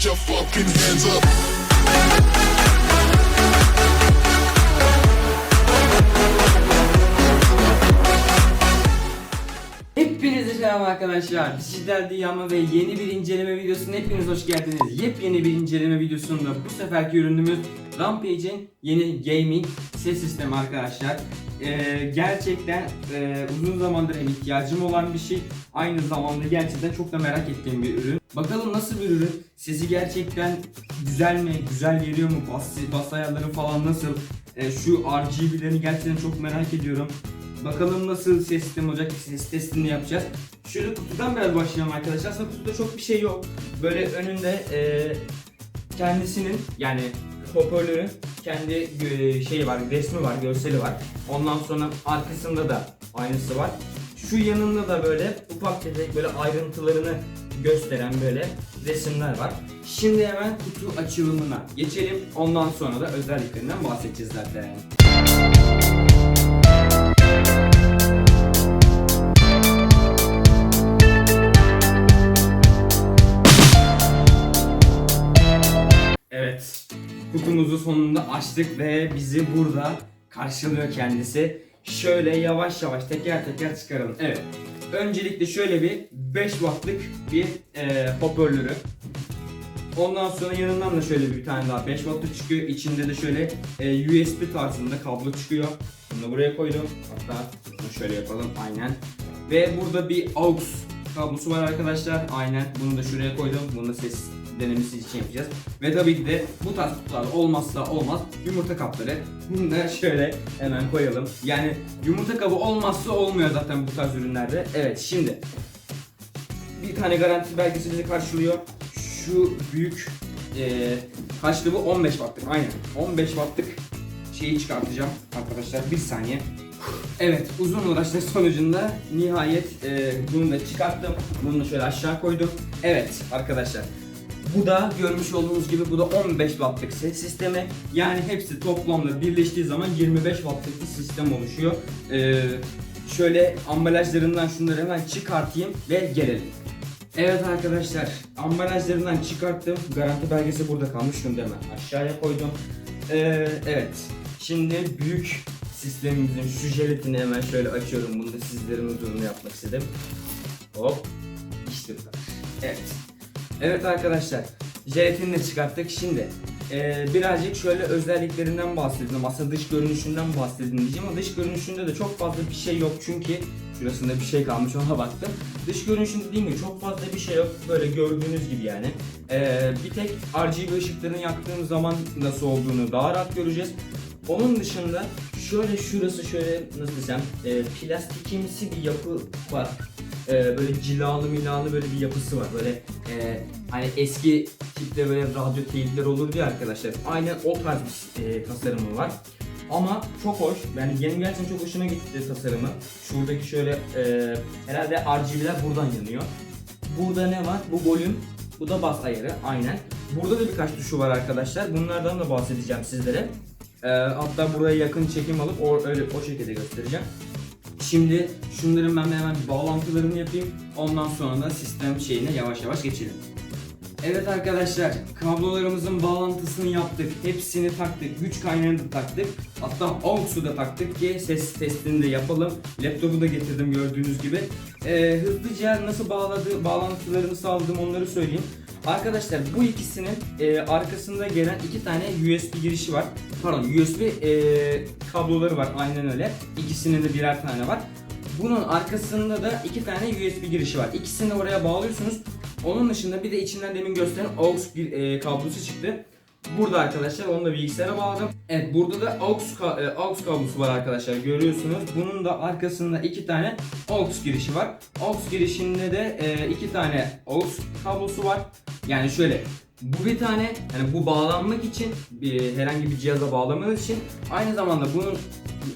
get. Hepinize selam arkadaşlar. Dijital Diyama ve yeni bir inceleme videosuna hepiniz hoş geldiniz. Yepyeni bir inceleme videosunda bu seferki ürünümüz Rampage'in yeni gaming ses sistemi arkadaşlar. Ee, gerçekten e, uzun zamandır hem ihtiyacım olan bir şey. Aynı zamanda gerçekten çok da merak ettiğim bir ürün. Bakalım nasıl bir ürün? Sesi gerçekten güzel mi? Güzel geliyor mu? Bas, bas ayarları falan nasıl? Ee, şu RGB'lerini gerçekten çok merak ediyorum. Bakalım nasıl ses sistemi olacak, ses testini yapacağız. Şöyle kutudan biraz başlayalım arkadaşlar. Aslında kutuda çok bir şey yok. Böyle önünde e, kendisinin yani hoparlörün kendi şeyi var, resmi var, görseli var. Ondan sonra arkasında da aynısı var. Şu yanında da böyle ufak tefek böyle ayrıntılarını gösteren böyle resimler var. Şimdi hemen kutu açılımına geçelim. Ondan sonra da özelliklerinden bahsedeceğiz zaten. Evet. Kutumuzu sonunda açtık ve bizi burada karşılıyor kendisi. Şöyle yavaş yavaş teker teker çıkaralım. Evet. Öncelikle şöyle bir 5 wattlık bir e, hoparlörü. Ondan sonra yanından da şöyle bir tane daha 5 wattlık çıkıyor. İçinde de şöyle e, USB tarzında kablo çıkıyor. Bunu buraya koydum. Hatta bunu şöyle yapalım. Aynen. Ve burada bir aux kablosu var arkadaşlar. Aynen. Bunu da şuraya koydum. Bunu da ses denemesi için yapacağız. Ve tabii ki de bu tarz kutular olmazsa olmaz yumurta kapları. Bunu da şöyle hemen koyalım. Yani yumurta kabı olmazsa olmuyor zaten bu tarz ürünlerde. Evet şimdi bir tane garanti belgesi bizi karşılıyor. Şu büyük eee kaçtı bu? 15 wattlık aynen. 15 wattlık şeyi çıkartacağım arkadaşlar. Bir saniye. Evet uzun uğraşlar sonucunda nihayet eee, bunu da çıkarttım. Bunu da şöyle aşağı koydum. Evet arkadaşlar. Bu da görmüş olduğunuz gibi bu da 15 wattlık ses sistemi. Yani hepsi toplamda birleştiği zaman 25 wattlık bir sistem oluşuyor. Ee, şöyle ambalajlarından şunları hemen çıkartayım ve gelelim. Evet arkadaşlar ambalajlarından çıkarttım. Garanti belgesi burada kalmış. Şunu hemen aşağıya koydum. Ee, evet. Şimdi büyük sistemimizin şu jelatini hemen şöyle açıyorum. Bunu da sizlerin huzurunda yapmak istedim. Hop. İşte bu kadar. Evet. Evet arkadaşlar, jelatini çıkarttık. Şimdi eee, birazcık şöyle özelliklerinden bahsedeyim. Aslında dış görünüşünden bahsedeyim diyeceğim ama dış görünüşünde de çok fazla bir şey yok çünkü şurasında bir şey kalmış ona baktım. Dış görünüşünde dediğim gibi çok fazla bir şey yok. Böyle gördüğünüz gibi yani. Eee, bir tek RGB ışıklarını yaktığımız zaman nasıl olduğunu daha rahat göreceğiz. Onun dışında şöyle şurası şöyle nasıl desem e, plastikimsi bir yapı var. E, böyle cilalı milalı böyle bir yapısı var. Böyle e, hani eski tipte böyle radyo teyitler olur diye arkadaşlar. Aynen o tarz bir e, tasarımı var. Ama çok hoş. Yani benim gerçekten çok hoşuma gitti tasarımı. Şuradaki şöyle e, herhalde RGB'ler buradan yanıyor. Burada ne var? Bu volüm, bu da bas ayarı aynen. Burada da birkaç tuşu var arkadaşlar. Bunlardan da bahsedeceğim sizlere. Ee, hatta buraya yakın çekim alıp o, öyle o şekilde göstereceğim. Şimdi şunların ben hemen bir bağlantılarını yapayım. Ondan sonra da sistem şeyine yavaş yavaş geçelim. Evet arkadaşlar, kablolarımızın bağlantısını yaptık. Hepsini taktık. Güç kaynağını da taktık. Hatta AUX'u da taktık ki ses testini de yapalım. Laptopu da getirdim gördüğünüz gibi. Ee, hızlıca nasıl bağladı, bağlantılarını sağladım onları söyleyeyim. Arkadaşlar bu ikisinin e, arkasında gelen iki tane USB girişi var. Pardon USB e, kabloları var aynen öyle. İkisinin de birer tane var. Bunun arkasında da iki tane USB girişi var. İkisini oraya bağlıyorsunuz. Onun dışında bir de içinden demin gösteren AUX bir e, kablosu çıktı. Burada arkadaşlar onu da bilgisayara bağladım. Evet burada da AUX, ka- e, AUX kablosu var arkadaşlar görüyorsunuz. Bunun da arkasında iki tane AUX girişi var. AUX girişinde de e, iki tane AUX kablosu var. Yani şöyle bu bir tane yani bu bağlanmak için bir, herhangi bir cihaza bağlamanız için aynı zamanda bunun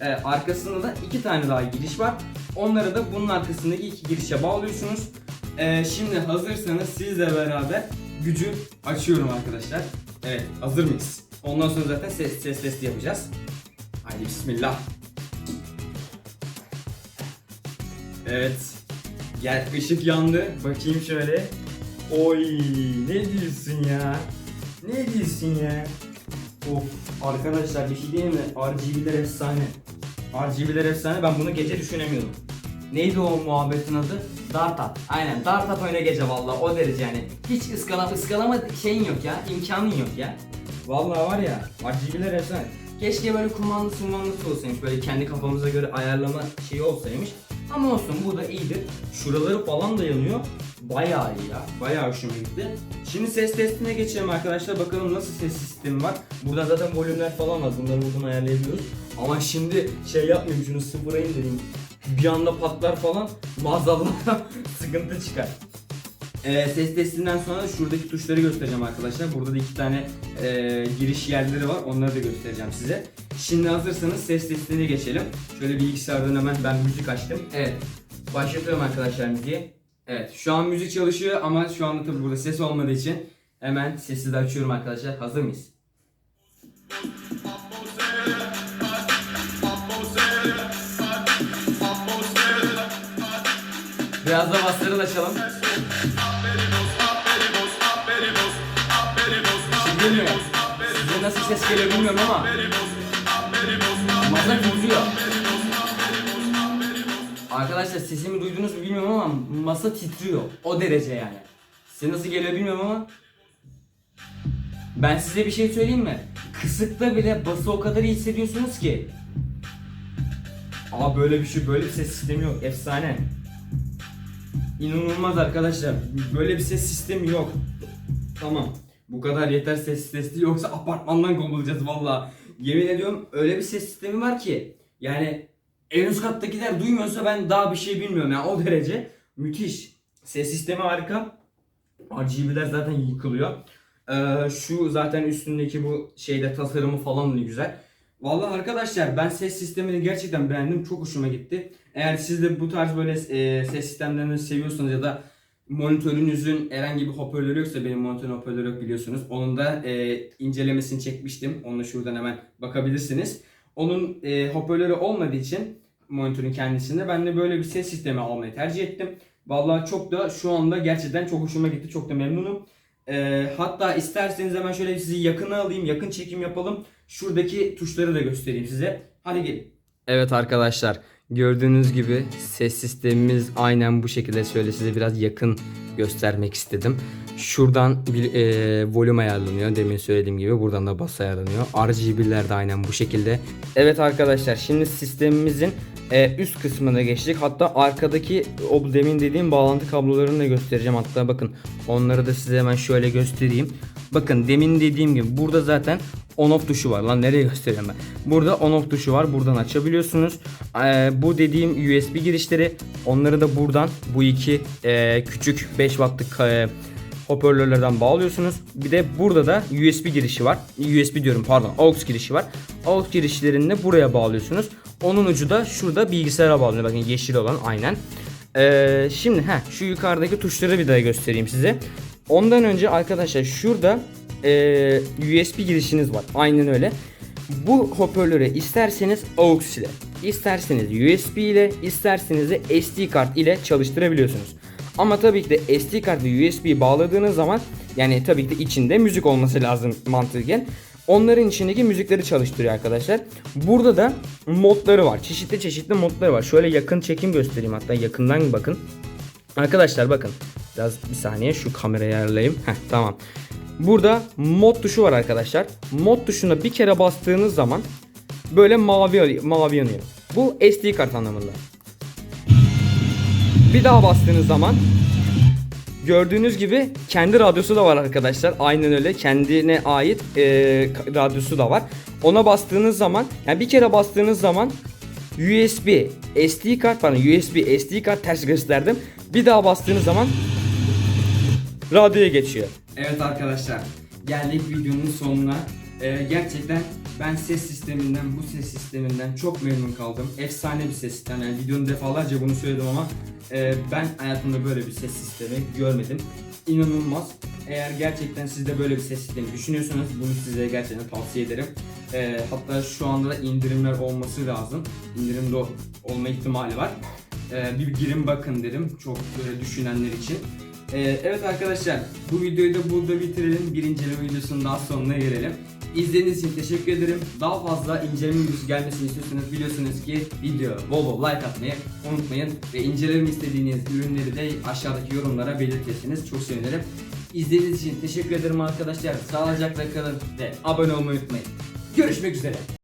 e, arkasında da iki tane daha giriş var. Onları da bunun arkasındaki iki girişe bağlıyorsunuz. E, şimdi hazırsanız sizle beraber gücü açıyorum arkadaşlar. Evet hazır mıyız? Ondan sonra zaten ses, ses testi yapacağız. Haydi bismillah. Evet. Gel ışık yandı. Bakayım şöyle. Oy ne diyorsun ya? Ne diyorsun ya? Of arkadaşlar bir şey diyeyim mi? RGB'ler efsane. RGB'ler efsane ben bunu gece düşünemiyordum. Neydi o muhabbetin adı? Dart at. Aynen dart at oyna gece vallahi o derece yani. Hiç ıskalama, ıskalama şeyin yok ya. imkanın yok ya. Vallahi var ya RGB'ler efsane. Keşke böyle kumandası kumandası olsaymış böyle kendi kafamıza göre ayarlama şeyi olsaymış. Ama olsun bu da iyidir. Şuraları falan da yanıyor. Bayağı iyi ya. Bayağı hoşuma gitti. Şimdi ses testine geçelim arkadaşlar. Bakalım nasıl ses sistemi var. Burada zaten volümler falan var. Bunları buradan ayarlayabiliyoruz. Ama şimdi şey yapmayayım şunu sıfıra indireyim. Bir anda patlar falan maazallah sıkıntı çıkar. Ee, ses testinden sonra da şuradaki tuşları göstereceğim arkadaşlar. Burada da iki tane e, giriş yerleri var. Onları da göstereceğim size. Şimdi hazırsanız ses testine geçelim. Şöyle bilgisayardan hemen ben müzik açtım. Evet. Başlatıyorum arkadaşlar müziği. Evet. Şu an müzik çalışıyor ama şu anda tabii burada ses olmadığı için hemen sesi de açıyorum arkadaşlar. Hazır mıyız? Biraz da basları da açalım. Şimdi bilmiyorum. Size nasıl ses geliyor bilmiyorum ama Masa titriyor. Arkadaşlar sesimi duydunuz mu bilmiyorum ama masa titriyor. O derece yani. Size nasıl geliyor bilmiyorum ama ben size bir şey söyleyeyim mi? Kısıkta bile bası o kadar iyi hissediyorsunuz ki. Aa böyle bir şey, böyle bir ses sistemi yok. Efsane. İnanılmaz arkadaşlar. Böyle bir ses sistemi yok. Tamam. Bu kadar yeter ses testi yoksa apartmandan kovulacağız valla. Yemin ediyorum öyle bir ses sistemi var ki yani en üst kattakiler duymuyorsa ben daha bir şey bilmiyorum yani o derece müthiş. Ses sistemi harika. RGB'ler zaten yıkılıyor. Ee, şu zaten üstündeki bu şeyde tasarımı falan da güzel. Vallahi arkadaşlar ben ses sistemini gerçekten beğendim. Çok hoşuma gitti. Eğer siz de bu tarz böyle e, ses sistemlerini seviyorsanız ya da monitörünüzün herhangi bir hoparlörü yoksa benim monitörün hoparlörü yok biliyorsunuz. Onun da e, incelemesini çekmiştim. Onu şuradan hemen bakabilirsiniz. Onun e, hoparlörü olmadığı için monitörün kendisinde ben de böyle bir ses sistemi almayı tercih ettim. Vallahi çok da şu anda gerçekten çok hoşuma gitti. Çok da memnunum. E, hatta isterseniz hemen şöyle sizi yakına alayım. Yakın çekim yapalım. Şuradaki tuşları da göstereyim size. Hadi gelin. Evet arkadaşlar gördüğünüz gibi ses sistemimiz aynen bu şekilde şöyle size biraz yakın göstermek istedim. Şuradan bir e, volüm ayarlanıyor demin söylediğim gibi buradan da bas ayarlanıyor. RGB'ler de aynen bu şekilde. Evet arkadaşlar şimdi sistemimizin e, üst kısmına geçtik. Hatta arkadaki o demin dediğim bağlantı kablolarını da göstereceğim. Hatta bakın onları da size hemen şöyle göstereyim. Bakın demin dediğim gibi burada zaten on off tuşu var. Lan nereye gösteriyorum ben? Burada on off tuşu var. Buradan açabiliyorsunuz. Ee, bu dediğim USB girişleri onları da buradan bu iki e, küçük 5 wattlık e, hoparlörlerden bağlıyorsunuz. Bir de burada da USB girişi var. USB diyorum pardon AUX girişi var. AUX girişlerini de buraya bağlıyorsunuz. Onun ucu da şurada bilgisayara bağlanıyor. Bakın yeşil olan aynen. Ee, şimdi ha şu yukarıdaki tuşları bir daha göstereyim size. Ondan önce arkadaşlar şurada e, USB girişiniz var. Aynen öyle. Bu hoparlörü isterseniz AUX ile, isterseniz USB ile, isterseniz de SD kart ile çalıştırabiliyorsunuz. Ama tabii ki de SD kart ve USB bağladığınız zaman yani tabii ki de içinde müzik olması lazım mantıken. Onların içindeki müzikleri çalıştırıyor arkadaşlar. Burada da modları var. Çeşitli çeşitli modları var. Şöyle yakın çekim göstereyim hatta yakından bakın. Arkadaşlar bakın. Biraz bir saniye şu kamerayı ayarlayayım. Heh tamam. Burada mod tuşu var arkadaşlar. Mod tuşuna bir kere bastığınız zaman böyle mavi mavi yanıyor. Bu SD kart anlamında. Bir daha bastığınız zaman gördüğünüz gibi kendi radyosu da var arkadaşlar. Aynen öyle kendine ait e, radyosu da var. Ona bastığınız zaman yani bir kere bastığınız zaman USB, SD kart pardon USB, SD kart ters gösterdim. Bir daha bastığınız zaman radyoya geçiyor. Evet arkadaşlar geldik videonun sonuna. Ee, gerçekten ben ses sisteminden bu ses sisteminden çok memnun kaldım. Efsane bir ses sistemi. Yani videonun defalarca bunu söyledim ama e, ben hayatımda böyle bir ses sistemi görmedim. İnanılmaz. Eğer gerçekten siz de böyle bir ses sistemi düşünüyorsanız bunu size gerçekten tavsiye ederim. Ee, hatta şu anda da indirimler olması lazım. İndirimde olma ihtimali var. Ee, bir girin bakın derim çok böyle düşünenler için. Ee, evet arkadaşlar bu videoyu da burada bitirelim. Bir inceleme videosunun daha sonuna gelelim. İzlediğiniz için teşekkür ederim. Daha fazla inceleme videosu gelmesini istiyorsanız biliyorsunuz ki video bol bol like atmayı unutmayın. Ve inceleme istediğiniz ürünleri de aşağıdaki yorumlara belirtirseniz çok sevinirim. İzlediğiniz için teşekkür ederim arkadaşlar. Sağlıcakla kalın ve abone olmayı unutmayın. Görüşmek üzere.